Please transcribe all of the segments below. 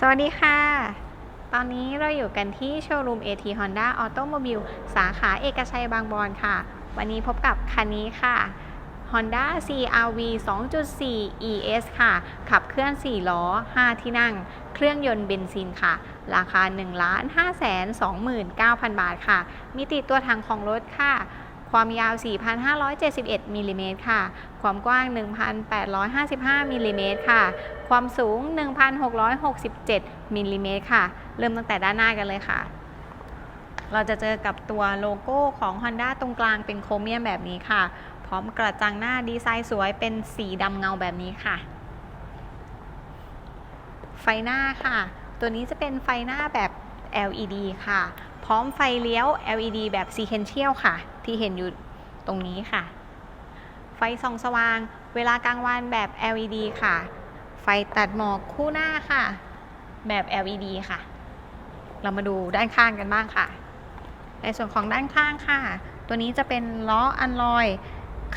สวัสดีค่ะ ตอนนี้เราอยู่กันที่โชว์รูม AT Honda Automobile สาขาเอกชัยบางบอนค่ะ วันนี้พบกับคันนี้ค่ะ Honda CRV 2.4 ES ค่ะ ขับเคลื่อน 4 ล้อ 5 ที่นั่ง เครื่องยนต์เบนซินค่ะ ราคา 1 5 2 9 0 0 0 บาทค่ะ มีติดตัวถังของรถค่ะ ความยาว 4,571มิลลิเมตรค่ะ ความกว้าง 1,855มิลลิเมตรค่ะ ความสูง 1,667มิลลิเมตรค่ะ เริ่มตั้งแต่ด้านหน้ากันเลยค่ะ เราจะเจอกับตัวโลโก้ของ Honda ตรงกลางเป็นโครเมียมแบบนี้ค่ะ พร้อมกระจังหน้าดีไซน์สวยเป็นสีดำเงาแบบนี้ค่ะ ไฟหน้าค่ะ ตัวนี้จะเป็นไฟหน้าแบบ LED ค่ะ พร้อมไฟเลี้ยว LED แบบ Sequential ค่ะ ที่เห็นอยู่ตรงนี้ค่ะ ไฟส่องสว่าง เวลากลางวันแบบ LED ค่ะ ไฟตัดหมอกคู่หน้าค่ะ แบบ LED ค่ะ เรามาดูด้านข้างกันบ้างค่ะ ในส่วนของด้านข้างค่ะ ตัวนี้จะเป็นล้ออันลอย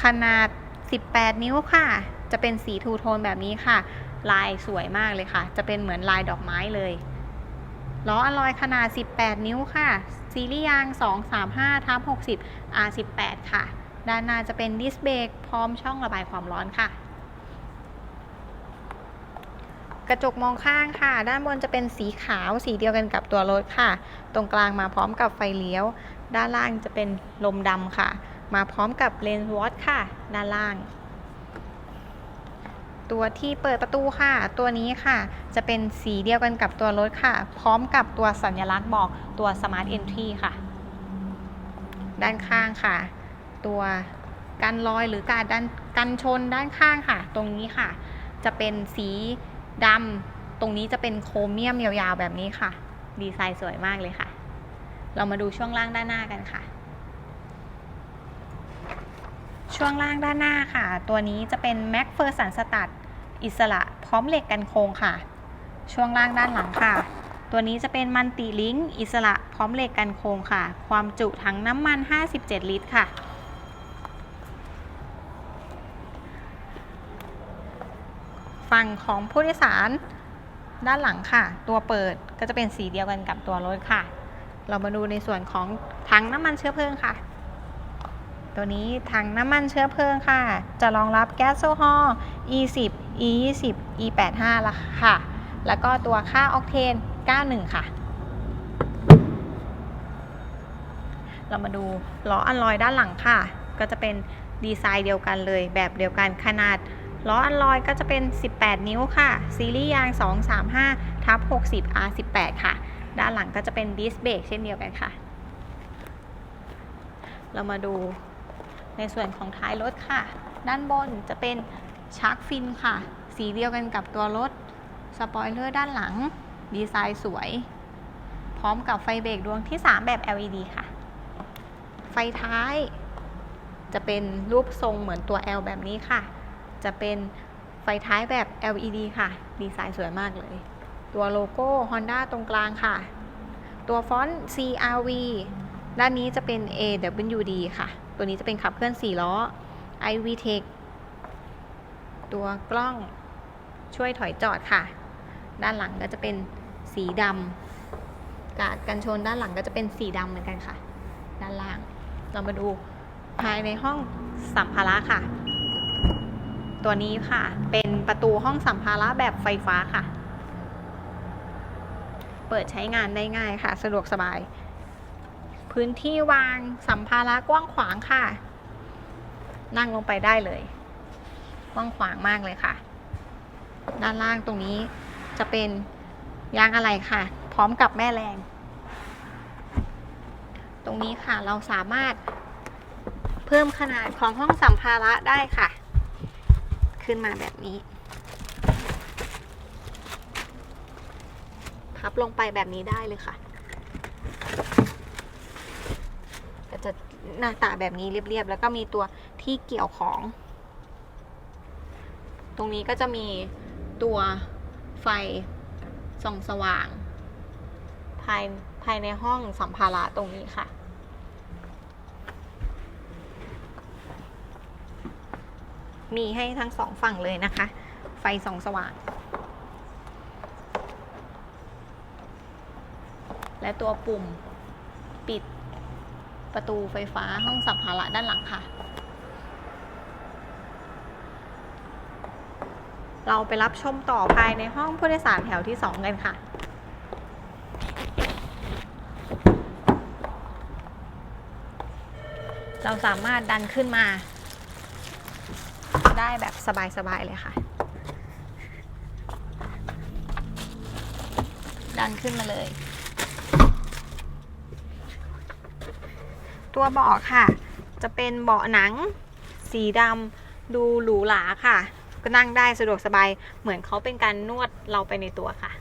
ขนาด 18 นิ้วค่ะ จะเป็นสีทูโทนแบบนี้ค่ะ ลายสวยมากเลยค่ะ จะเป็นเหมือนลายดอกไม้เลย ล้ออลลอยขนาด 18 นิ้วค่ะ ซีรีส์ยาง 235ทับ60 R18 ค่ะ ด้านหน้าจะเป็นดิสเบรกพร้อมช่องระบายความร้อนค่ะ กระจกมองข้างค่ะ ด้านบนจะเป็นสีขาวสีเดียวกันกับตัวรถค่ะ ตรงกลางมาพร้อมกับไฟเลี้ยว ด้านล่างจะเป็นลมดำค่ะ มาพร้อมกับเลนส์วอตค่ะ ด้านล่าง ตัวที่เปิดประตูค่ะ ตัวนี้ค่ะ จะเป็นสีเดียวกันกับตัวรถค่ะ พร้อมกับตัวสัญลักษณ์บอกตัว Smart Entry ค่ะ ด้านข้างค่ะ ตัวกันรอยหรือการด้านกันชนด้านข้างค่ะ ตรงนี้ค่ะ จะเป็นสีดำตรงนี้จะเป็นโครเมียมยาวๆแบบนี้ค่ะ ดีไซน์สวยมากเลยค่ะ เรามาดูช่วงล่างด้านหน้ากันค่ะช่วงล่างด้านหน้าค่ะ ตัวนี้จะเป็น m a c p h e r s o n สตัด อิสระพร้อมเหล็กกันโค้งค่ะ ช่วงล่างด้านหลังค่ะ ตัวนี้จะเป็นมันติลิงอิสระพร้อมเหล็กกันโค้งค่ะ ความจุถังน้ำมัน 57 ลิตรค่ะ ฝั่งของผู้โดยสารด้านหลังค่ะ ตัวเปิดก็จะเป็นสีเดียวกันกับตัวรถค่ะ เรามาดูในส่วนของถังน้ำมันเชื้อเพลิงค่ะ ตัวนี้ถังน้ำมันเชื้อเพลิงค่ะ จะรองรับแก๊สโซฮอล์ E10 E20 E85 ละค่ะ แล้วก็ตัวค่าออกเทน 91 ค่ะ เรามาดูล้ออันลอยด้านหลังค่ะ ก็จะเป็นดีไซน์เดียวกันเลย แบบเดียวกันขนาดล้ออันลอยก็จะเป็น 18 นิ้วค่ะ ซีรีส์ยาง 235ทับ60 R18 ค่ะ ด้านหลังก็จะเป็นดิสเบรกเช่นเดียวกันค่ะ เรามาดูในส่วนของท้ายรถค่ะ ด้านบนจะเป็น ชาร์กฟินค่ะ สีเดียวกันกับตัวรถ สปอยเลอร์ด้านหลัง ดีไซน์สวย พร้อมกับไฟเบรกดวงที่ 3 แบบ LED ค่ะ ไฟท้าย จะเป็นรูปทรงเหมือนตัว L แบบนี้ค่ะ จะเป็นไฟท้ายแบบ LED ค่ะ ดีไซน์สวยมากเลย ตัวโลโก้ Honda ตรงกลางค่ะ ตัวฟอนต์ CRV ด้านนี้จะเป็น AWD ค่ะ ตัวนี้จะเป็นขับเคลื่อน 4 ล้อ iVTEC ตัวกล้องช่วยถอยจอดค่ะ ด้านหลังก็จะเป็นสีดำกาดกันชนด้านหลังก็จะเป็นสีดำเหมือนกันค่ะ ด้านล่าง เรามาดูภายในห้องสัมภาระค่ะ ตัวนี้ค่ะ เป็นประตูห้องสัมภาระแบบไฟฟ้าค่ะ เปิดใช้งานได้ง่ายค่ะ สะดวกสบาย พื้นที่วางสัมภาระกว้างขวางค่ะ นั่งลงไปได้เลย กว้างขวางมากเลยค่ะ ด้านล่างตรงนี้จะเป็นยางอะไหล่ค่ะ พร้อมกับแม่แรง ตรงนี้ค่ะเราสามารถเพิ่มขนาดของห้องสัมภาระได้ค่ะ ขึ้นมาแบบนี้ พับลงไปแบบนี้ได้เลยค่ะจะหน้าตาแบบนี้เรียบๆ แล้วก็มีตัวที่เกี่ยวของ ตรงนี้ก็จะมีตัวไฟส่องสว่าง ภายภายในห้องสัมภาระตรงนี้ค่ะ มีให้ทั้งสองฝั่งเลยนะคะ ไฟส่องสว่าง และตัวปุ่มปิดประตูไฟฟ้าห้องสัมภาระด้านหลังค่ะ เราไปรับชมต่อภายในห้องผู้โดยสารแถวที่ 2 กันค่ะ เราสามารถดันขึ้นมา ได้แบบสบาย ๆ เลยค่ะ ดันขึ้นมาเลย ตัวเบาะค่ะ จะเป็นเบาะหนัง สีดำดูหรูหราค่ะ ก็นั่งได้สะดวกสบายเหมือนเขาเป็นการนวดเราไปในตัวค่ะ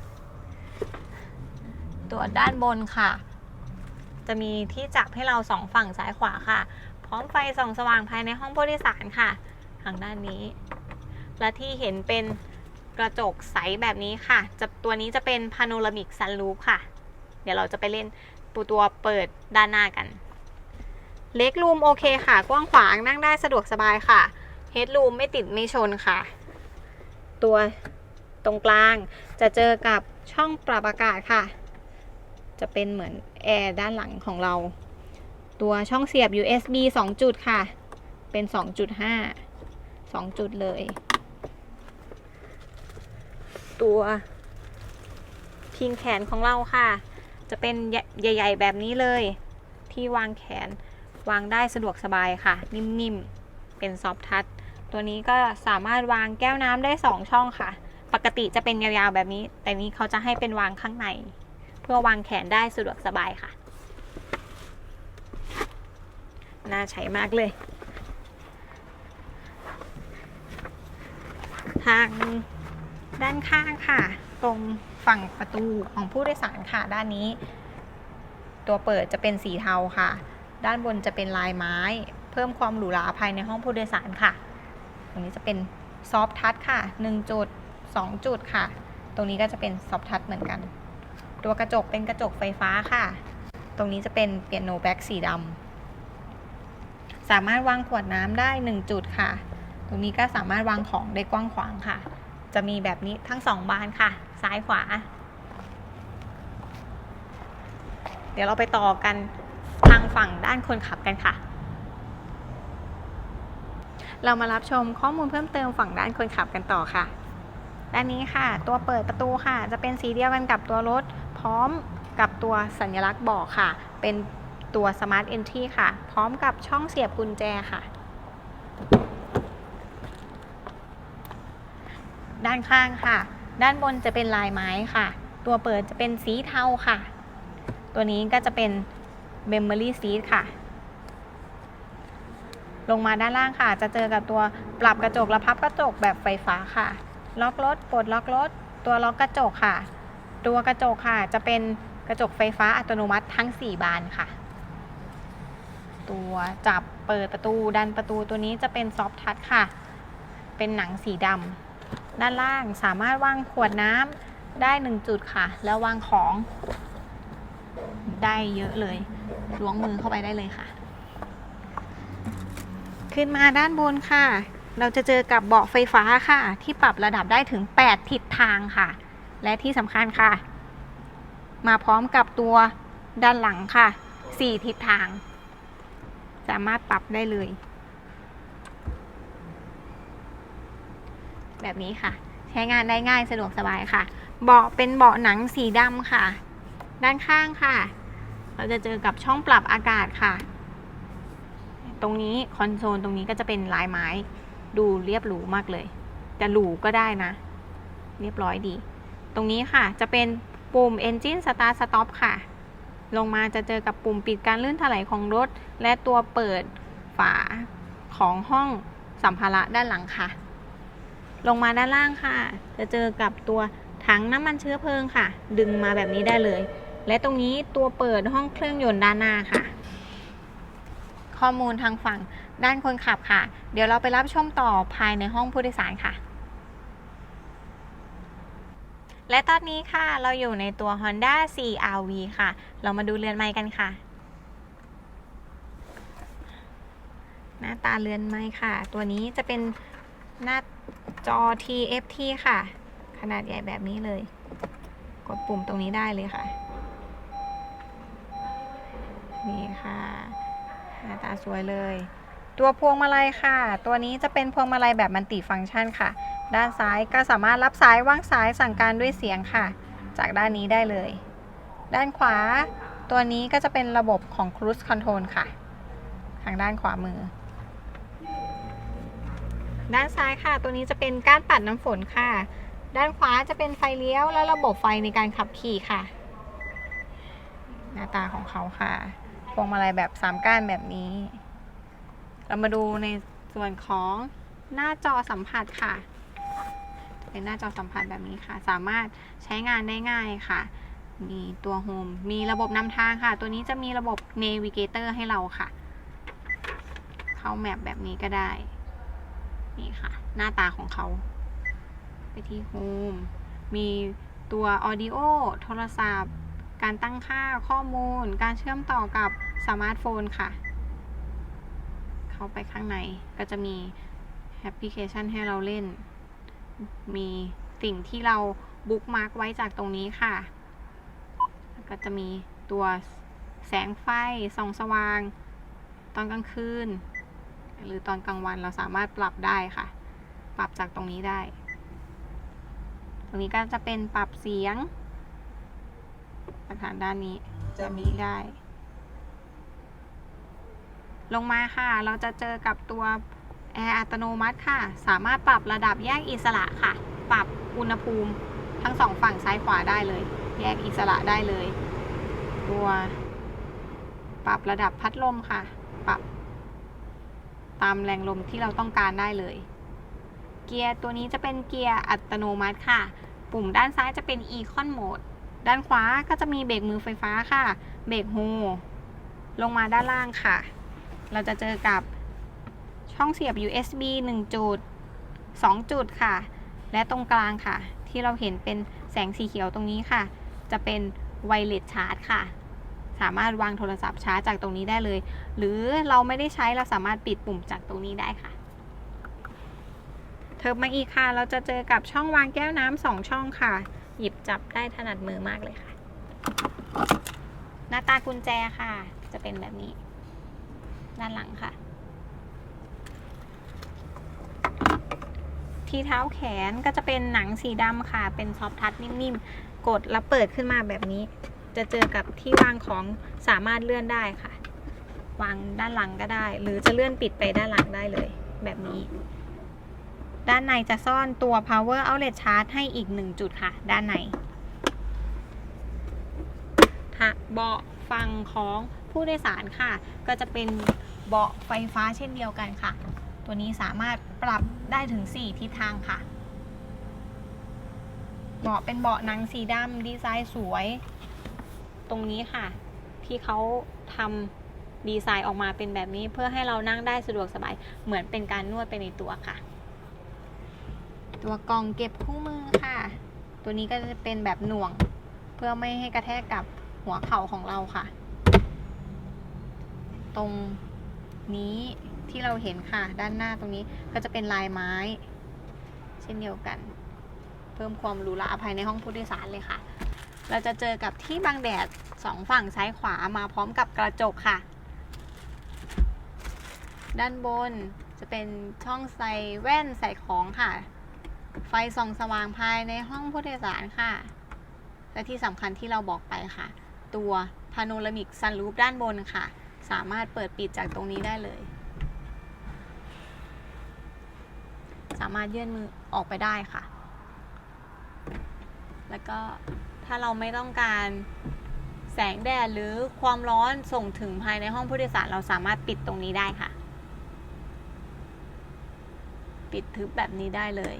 ตัวด้านบนค่ะ จะมีที่จับให้เราสองฝั่งซ้ายขวาค่ะ พร้อมไฟส่องสว่างภายในห้องผู้โดยสารค่ะทางด้านนี้ และที่เห็นเป็นกระจกใสแบบนี้ค่ะจะตัวนี้จะเป็นพาโนรามิกซันรูฟค่ะ เดี๋ยวเราจะไปเล่นปูตัวเปิดด้านหน้ากัน เล็กรูมโอเคค่ะ กว้างขวางนั่งได้สะดวกสบายค่ะ เฮดรูมไม่ติดไม่ชนค่ะ ตัวตรงกลางจะเจอกับช่องปรับอากาศค่ะ จะเป็นเหมือนแอร์ด้านหลังของเรา ตัวช่องเสียบ USB 2 จุดค่ะ เป็น 2.5 2 จุดเลย ตัวพิงแขนของเราค่ะ จะเป็นใหญ่ ๆ แบบนี้เลย ที่วางแขนวางได้สะดวกสบายค่ะ นิ่ม ๆ เป็นซอฟทัช ตัวนี้ก็สามารถวางแก้วน้ำได้ 2 ช่องค่ะ ปกติจะเป็นยาวๆแบบนี้ แต่นี้เขาจะให้เป็นวางข้างใน เพื่อวางแขนได้สะดวกสบายค่ะ น่าใช้มากเลย ทางด้านข้างค่ะ ตรงฝั่งประตูของผู้โดยสารค่ะด้านนี้ ตัวเปิดจะเป็นสีเทาค่ะ ด้านบนจะเป็นลายไม้ เพิ่มความหรูหราภายในห้องผู้โดยสารค่ะ ตรงนี้จะเป็นซอฟทัชค่ะ 1 จุด 2 จุดค่ะ ตรงนี้ก็จะเป็นซอฟทัชเหมือนกัน ตัวกระจกเป็นกระจกไฟฟ้าค่ะ ตรงนี้จะเป็นเปียโนแบ็กสีดำสามารถวางขวดน้ำได้ 1 จุดค่ะ ตรงนี้ก็สามารถวางของได้กว้างขวางค่ะ จะมีแบบนี้ทั้งสองบานค่ะ ซ้ายขวา เดี๋ยวเราไปต่อกันทางฝั่งด้านคนขับกันค่ะ เรามารับชมข้อมูลเพิ่มเติมฝั่งด้านคนขับกันต่อค่ะ ด้านนี้ค่ะ ตัวเปิดประตูค่ะ จะเป็นสีเดียวกันกับตัวรถ พร้อมกับตัวสัญลักษณ์บอกค่ะ เป็นตัว Smart Entry ค่ะ พร้อมกับช่องเสียบกุญแจค่ะด้านข้างค่ะ ด้านบนจะเป็นลายไม้ค่ะ ตัวเปิดจะเป็นสีเทาค่ะ ตัวนี้ก็จะเป็น Memory Seat ค่ะ ลงมาด้านล่างค่ะ จะเจอกับตัวปรับกระจกและพับกระจกแบบไฟฟ้าค่ะ ล็อกรถปลดล็อกรถ ตัวล็อกกระจกค่ะ ตัวกระจกค่ะ จะเป็นกระจกไฟฟ้าอัตโนมัติทั้ง 4 บานค่ะ ตัวจับเปิดประตูดันประตูตัวนี้จะเป็นซอฟทัชค่ะ เป็นหนังสีดำด้านล่างสามารถวางขวดน้ำได้ 1 จุดค่ะ แล้ววางของได้เยอะเลยล้วงมือเข้าไปได้เลยค่ะ ขึ้นมาด้านบนค่ะ เราจะเจอกับเบาะไฟฟ้าค่ะ ที่ปรับระดับได้ถึง 8 ทิศทางค่ะ และที่สำคัญค่ะ มาพร้อมกับตัวด้านหลังค่ะ 4 ทิศทาง สามารถปรับได้เลย แบบนี้ค่ะ ใช้งานได้ง่ายสะดวกสบายค่ะ เบาะเป็นเบาะหนังสีดำค่ะ ด้านข้างค่ะ เราจะเจอกับช่องปรับอากาศค่ะ ตรงนี้คอนโซลตรงนี้ก็จะเป็นลายไม้ดูเรียบหรูมากเลย จะหรูก็ได้นะ เรียบร้อยดี ตรงนี้ค่ะจะเป็นปุ่ม Engine Start Stop ค่ะ ลงมาจะเจอกับปุ่มปิดการลื่นถลายของรถ และตัวเปิดฝาของห้องสัมภาระด้านหลังค่ะ ลงมาด้านล่างค่ะ จะเจอกับตัวถังน้ำมันเชื้อเพลิงค่ะ ดึงมาแบบนี้ได้เลย และตรงนี้ตัวเปิดห้องเครื่องยนต์ด้านหน้าค่ะ ข้อมูลทางฝั่งด้านคนขับค่ะ เดี๋ยวเราไปรับชมต่อภายในห้องผู้โดยสารค่ะ และตอนนี้ค่ะเราอยู่ในตัว Honda CRV ค่ะ เรามาดูเรือนไม้กันค่ะ หน้าตาเรือนไม้ค่ะ ตัวนี้จะเป็นหน้าจอ TFT ค่ะ ขนาดใหญ่แบบนี้เลย กดปุ่มตรงนี้ได้เลยค่ะ นี่ค่ะ หน้าตาสวยเลย ตัวพวงมาลัยค่ะ ตัวนี้จะเป็นพวงมาลัยแบบมัลติฟังก์ชันค่ะ ด้านซ้ายก็สามารถรับสายวางสายสั่งการด้วยเสียงค่ะ จากด้านนี้ได้เลย ด้านขวา ตัวนี้ก็จะเป็นระบบของ Cruise Control ค่ะ ทางด้านขวามือ ด้านซ้ายค่ะ ตัวนี้จะเป็นก้านปัดน้ำฝนค่ะ ด้านขวาจะเป็นไฟเลี้ยวและระบบไฟในการขับขี่ค่ะ หน้าตาของเขาค่ะ พวงมาลัยแบบสามก้านแบบนี้ เรามาดูในส่วนของหน้าจอสัมผัสค่ะ เป็นหน้าจอสัมผัสแบบนี้ค่ะ สามารถใช้งานได้ง่ายค่ะ มีตัวโฮมมีระบบนำทางค่ะ ตัวนี้จะมีระบบ Navigator ให้เราค่ะ เข้าแมปแบบนี้ก็ได้ นี่ค่ะ หน้าตาของเขา ไปที่โฮมมีตัว Audio โทรศัพท์ การตั้งค่าข้อมูล การเชื่อมต่อกับสมาร์ทโฟนค่ะ เข้าไปข้างในก็จะมีแอปพลิเคชันให้เราเล่น มีสิ่งที่เราบุ๊กมาร์กไว้จากตรงนี้ค่ะแล้วก็จะมีตัวแสงไฟส่องสว่าง ตอนกลางคืน หรือตอนกลางวันเราสามารถปรับได้ค่ะ ปรับจากตรงนี้ได้ ตรงนี้ก็จะเป็นปรับเสียง หลักฐานด้านนี้จะมีได้ ลงมาค่ะ เราจะเจอกับตัวแอร์อัตโนมัติค่ะ สามารถปรับระดับแยกอิสระค่ะ ปรับอุณหภูมิทั้งสองฝั่งซ้ายขวาได้เลย แยกอิสระได้เลย ตัวปรับระดับพัดลมค่ะ ปรับ ตามแรงลมที่เราต้องการได้เลย เกียร์ตัวนี้จะเป็นเกียร์อัตโนมัติค่ะ ปุ่มด้านซ้ายจะเป็น Econ Mode ด้านขวาก็จะมีเบรกมือไฟฟ้าค่ะ เบรกโฮลงมาด้านล่างค่ะ เราจะเจอกับช่องเสียบ USB 1 จุด 2 จุดค่ะ และตรงกลางค่ะ ที่เราเห็นเป็นแสงสีเขียวตรงนี้ค่ะ จะเป็นไวเลสชาร์จค่ะ สามารถวางโทรศัพท์ชาร์จจากตรงนี้ได้เลย หรือเราไม่ได้ใช้เราสามารถปิดปุ่มจากตรงนี้ได้ค่ะเทิบมาอีกค่ะ เราจะเจอกับช่องวางแก้วน้ำสองช่องค่ะ หยิบจับได้ถนัดมือมากเลยค่ะ หน้าตากุญแจค่ะ จะเป็นแบบนี้ ด้านหลังค่ะ ที่เท้าแขนก็จะเป็นหนังสีดำค่ะ เป็นซอฟทัชนิ่มๆ กดแล้วเปิดขึ้นมาแบบนี้ จะเจอกับที่วางของสามารถเลื่อนได้ค่ะ วางด้านหลังก็ได้ หรือจะเลื่อนปิดไปด้านหลังได้เลย แบบนี้ ด้านในจะซ่อนตัว power outlet charge ให้อีก 1 จุดค่ะ ด้านในเบาะฝั่งของผู้โดยสารค่ะ ก็จะเป็นเบาะไฟฟ้าเช่นเดียวกันค่ะ ตัวนี้สามารถปรับได้ถึง 4 ทิศทางค่ะ เบาะเป็นเบาะหนังสีดำดีไซน์สวย ตรงนี้ค่ะ ที่เขาทำดีไซน์ออกมาเป็นแบบนี้เพื่อให้เรานั่งได้สะดวกสบาย เหมือนเป็นการนวดไปในตัวค่ะ ตัวกล่องเก็บคู่มือค่ะ ตัวนี้ก็จะเป็นแบบหน่วง เพื่อไม่ให้กระแทกกับหัวเข่าของเราค่ะ ตรงนี้ที่เราเห็นค่ะ ด้านหน้าตรงนี้ก็จะเป็นลายไม้ เช่นเดียวกัน เพิ่มความหรูหราภายในห้องผู้โดยสารเลยค่ะ เราจะเจอกับที่บังแดดสองฝั่งซ้ายขวามาพร้อมกับกระจกค่ะ ด้านบนจะเป็นช่องใส่แว่นใส่ของค่ะ ไฟส่องสว่างภายในห้องผู้โดยสารค่ะ และที่สำคัญที่เราบอกไปค่ะ ตัวพาโนรามิกซันรูฟด้านบนค่ะ สามารถเปิดปิดจากตรงนี้ได้เลย สามารถยื่นมือออกไปได้ค่ะ แล้วก็ถ้าเราไม่ต้องการแสงแดดหรือความร้อนส่งถึงภายในห้องผู้โดยสารเราสามารถปิดตรงนี้ได้ค่ะ ปิดทึบแบบนี้ได้เลย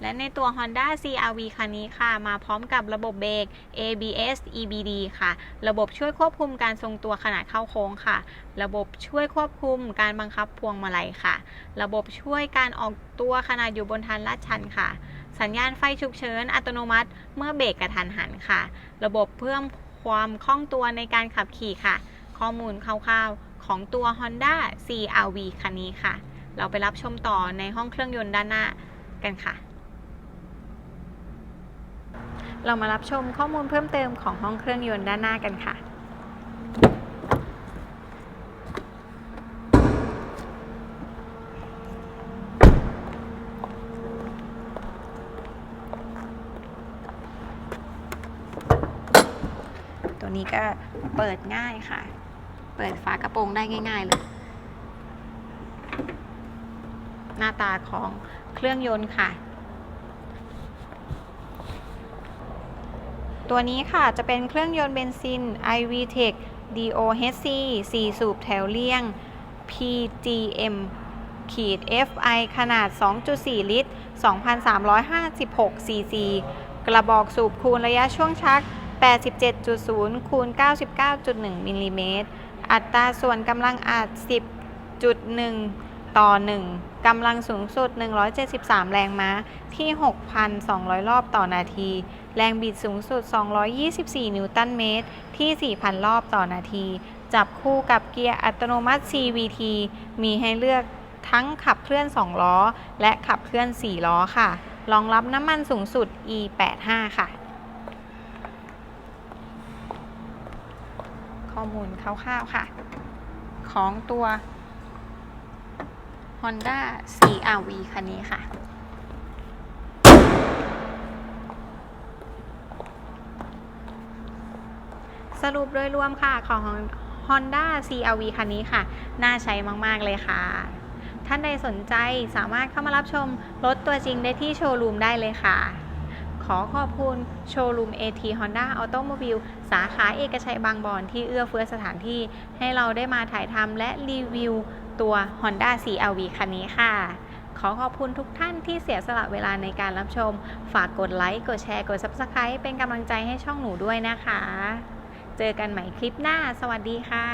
และในตัว Honda CRV คันนี้ค่ะ มาพร้อมกับระบบเบรก ABS EBD ค่ะ ระบบช่วยควบคุมการทรงตัวขณะเข้าโค้งค่ะ ระบบช่วยควบคุมการบังคับพวงมาลัยค่ะ ระบบช่วยการออกตัวขณะอยู่บนทางลาดชันค่ะ สัญญาณไฟฉุกเฉินอัตโนมัติ เมื่อเบรกกระทันหันค่ะ ระบบเพิ่มความคล่องตัวในการขับขี่ค่ะ ข้อมูลคร่าวๆของตัว Honda CRV คันนี้ค่ะ เราไปรับชมต่อในห้องเครื่องยนต์ด้านหน้ากันค่ะ เรามารับชมข้อมูลเพิ่มเติมของห้องเครื่องยนต์ด้านหน้ากันค่ะ ตัวนี้ก็เปิดง่ายค่ะ เปิดฝากระโปรงได้ง่าย ๆ เลย หน้าตาของเครื่องยนต์ค่ะ ตัวนี้ค่ะจะเป็นเครื่องยนต์เบนซิน iVTEC DOHC 4 สูบแถวเลี่ยง PGM ขีด FI ขนาด 2.4 ลิตร 2,356 cc กระบอกสูบคูณระยะช่วงชัก 87.0 คูณ 99.1 มิลลิเมตร อัตราส่วนกำลังอัด 10.1 ต่อ 1 กำลังสูงสุด 173 แรงม้าที่ 6,200 รอบต่อนาที แรงบิดสูงสุด 224 นิวตันเมตร ที่ 4,000 รอบต่อนาที จับคู่กับเกียร์อัตโนมัติ CVT มีให้เลือกทั้งขับเคลื่อน 2 ล้อ และขับเคลื่อน 4 ล้อค่ะ รองรับน้ำมันสูงสุด E85 ค่ะ ข้อมูลคร่าวๆค่ะ ของตัว Honda CRV คันนี้ค่ะ สรุปโดยรวมค่ะของ Honda CRV คันนี้ค่ะ น่าใช้มาก ๆ เลยค่ะ ท่านใดสนใจสามารถเข้ามารับชมรถตัวจริงได้ที่โชว์รูมได้เลยค่ะ ขอขอบคุณโชว์รูม AT Honda Automobile สาขาเอกชัยบางบอนที่เอื้อเฟื้อสถานที่ให้เราได้มาถ่ายทำและรีวิว ตัว Honda CRV คันนี้ค่ะ ขอขอบคุณทุกท่านที่เสียสละเวลาในการรับชม ฝากกดไลค์ กดแชร์ กด Subscribe เป็นกำลังใจให้ช่องหนูด้วยนะคะ เจอกันใหม่คลิปหน้า สวัสดีค่ะ